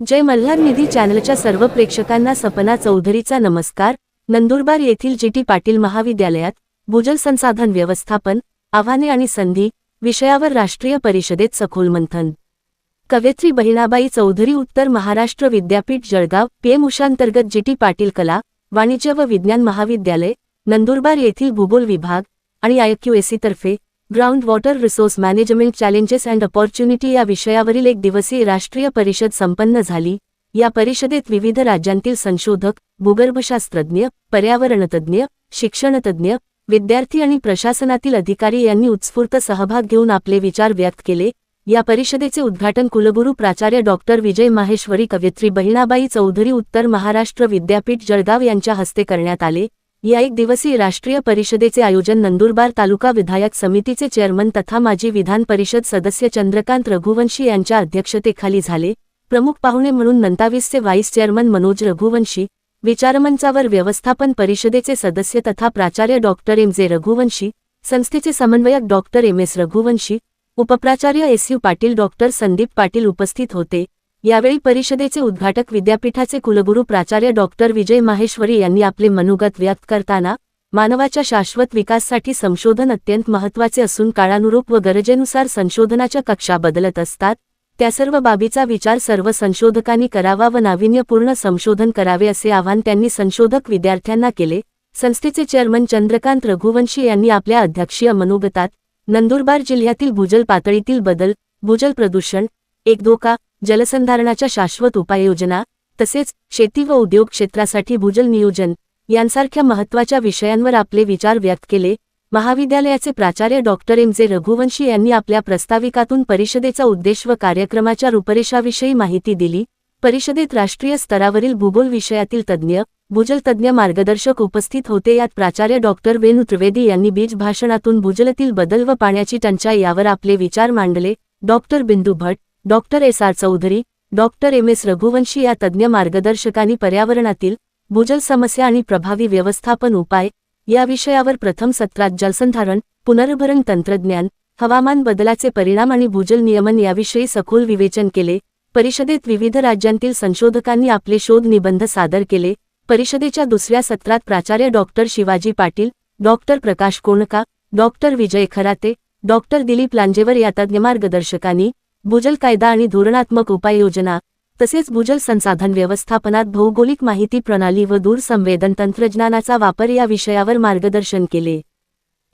जय मल्हार निधी चॅनलच्या सर्व प्रेक्षकांना सपना चौधरीचा नमस्कार. नंदुरबार येथील जी टी पाटील महाविद्यालयात भूजल संसाधन व्यवस्थापन आव्हाने आणि संधी विषयावर राष्ट्रीय परिषदेत सखोल मंथन. कवयत्री बहिणाबाई चौधरी उत्तर महाराष्ट्र विद्यापीठ जळगाव पीएम उषांतर्गत जी टी पाटील कला वाणिज्य व विज्ञान महाविद्यालय नंदुरबार येथील भूगोल विभाग आणि आयक्यूएसीतर्फे ground water resource management challenges and opportunity या विषयावरील एक दिवसीय राष्ट्रीय परिषद संपन्न झाली. या परिषदेत विविध राज्यांतील संशोधक भूगर्भशास्त्रज्ञ पर्यावरणतज्ज्ञ शिक्षणतज्ज्ञ विद्यार्थी आणि प्रशासनातील अधिकारी यांनी उत्स्फूर्त सहभाग घेऊन आपले विचार व्यक्त केले. या परिषदेचे उद्घाटन कुलगुरू प्राचार्य डॉक्टर विजय माहेश्वरी कवयित्री बहिणाबाई चौधरी उत्तर महाराष्ट्र विद्यापीठ जळगाव यांच्या हस्ते करण्यात आले. या एक दिवसीय राष्ट्रीय परिषदेचे आयोजन नंदुरबार तालुका विधायक समितीचे चेअरमन तथा माजी विधान परिषद सदस्य चंद्रकांत रघुवंशी यांच्या अध्यक्षतेखाली झाले. प्रमुख पाहुणे म्हणून नंतावीसचे व्हाईस चेअरमन मनोज रघुवंशी विचारमंचावर व्यवस्थापन परिषदेचे सदस्य तथा प्राचार्य डॉक्टर एम. जे. रघुवंशी संस्थेचे समन्वयक doctor M. S. Raghuvanshi उपप्राचार्य S. U. Patil doctor Sandeep Patil उपस्थित होते. यावेळी परिषदेचे उद्घाटक विद्यापीठाचे कुलगुरू प्राचार्य डॉक्टर विजय माहेश्वरी यांनी आपले मनोगत व्यक्त करताना मानवाच्या शाश्वत विकाससाठी संशोधन अत्यंत महत्त्वाचे असून काळानुरूप व गरजेनुसार संशोधनाच्या कक्षा बदलत असतात त्या सर्व बाबीचा विचार सर्व संशोधकांनी करावा व नाविन्यपूर्ण संशोधन करावे असे आवाहन त्यांनी संशोधक विद्यार्थ्यांना केले. संस्थेचे चेअरमन चंद्रकांत रघुवंशी यांनी आपल्या अध्यक्षीय मनोगतात नंदुरबार जिल्ह्यातील भूजल पातळीतील बदल भूजल प्रदूषण एक धोका जलसंधारणाच्या शाश्वत उपाययोजना तसेच शेती व उद्योग क्षेत्रासाठी भूजल नियोजन यांसारख्या महत्त्वाच्या विषयांवर आपले विचार व्यक्त केले. महाविद्यालयाचे प्राचार्य डॉक्टर एम. जे. रघुवंशी यांनी आपल्या प्रस्ताविकातून परिषदेचा उद्देश व कार्यक्रमाच्या रूपरेषाविषयी माहिती दिली. परिषदेत राष्ट्रीय स्तरावरील भूगोल विषयातील तज्ज्ञ भूजल तज्ज्ञ मार्गदर्शक उपस्थित होते. यात प्राचार्य डॉक्टर वेणू त्रिवेदी यांनी बीज भाषणातून भूजलतील बदल व पाण्याची टंचाई यावर आपले विचार मांडले. Doctor Bindu Bhat doctor S. R. Chaudhari doctor M. S. Raghuvanshi या तज्ज्ञ मार्गदर्शकांनी पर्यावरणातील भूजल समस्या आणि प्रभावी व्यवस्थापन उपाय या विषयावर प्रथम सत्रात जलसंधारण पुनर्भरण तंत्रज्ञान हवामान बदलाचे परिणाम आणि भूजल नियमन याविषयी सखोल विवेचन केले. परिषदेत विविध राज्यांतील संशोधकांनी आपले शोध निबंध सादर केले. परिषदेच्या दुसऱ्या सत्रात प्राचार्य doctor Shivaji Patil doctor Prakash Konka doctor Vijay Kharate doctor Dilip Lanjewar या तज्ज्ञ मार्गदर्शकांनी भूजल कायदा आणि धोरणात्मक उपाययोजना तसेच भूजल संसाधन व्यवस्थापनात भौगोलिक माहिती प्रणाली व दूरसंवेदन तंत्रज्ञानाचा वापर या विषयावर मार्गदर्शन केले.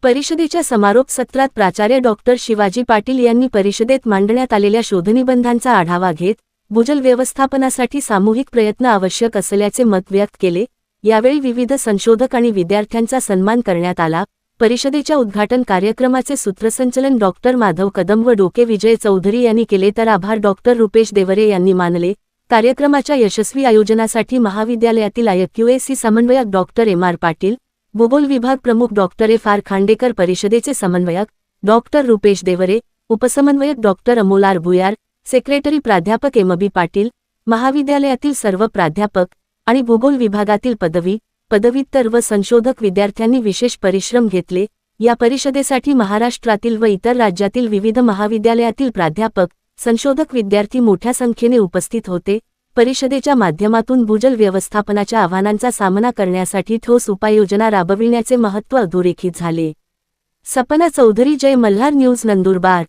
परिषदेच्या समारोप सत्रात प्राचार्य डॉक्टर शिवाजी पाटील यांनी परिषदेत मांडण्यात आलेल्या शोधनिबंधांचा आढावा घेत भूजल व्यवस्थापनासाठी सामूहिक प्रयत्न आवश्यक असल्याचे मत व्यक्त केले. यावेळी विविध संशोधक आणि विद्यार्थ्यांचा सन्मान करण्यात आला. परिषदेच्या उद्घाटन कार्यक्रमाचे सूत्रसंचलन डॉक्टर माधव कदम व डोके विजय चौधरी यांनी केले तर आभार डॉक्टर रुपेश देवरे यांनी मानले. कार्यक्रमाच्या यशस्वी आयोजनासाठी महाविद्यालयातील आयक्यूएसी समन्वयक डॉक्टर एम आर पाटील भूगोल विभाग प्रमुख डॉक्टर एफ आर खांडेकर परिषदेचे समन्वयक doctor Rupesh Deore उपसमन्वयक doctor Amol R. Bhuyar secretary प्राध्यापक एम बी पाटील महाविद्यालयातील सर्व प्राध्यापक आणि भूगोल विभागातील पदवी पदव्युत्तर व संशोधक विद्यार्थ्यांनी विशेष परिश्रम घेतले. या परिषदेसाठी महाराष्ट्रातील व इतर राज्यातील विविध महाविद्यालयातील प्राध्यापक संशोधक विद्यार्थी मोठ्या संख्येने उपस्थित होते. परिषदेच्या माध्यमातून भूजल व्यवस्थापनाच्या आव्हानांचा सामना करण्यासाठी ठोस उपाययोजना राबविण्याचे महत्त्व अधोरेखित झाले. सपना चौधरी जय मल्हार न्यूज नंदुरबार.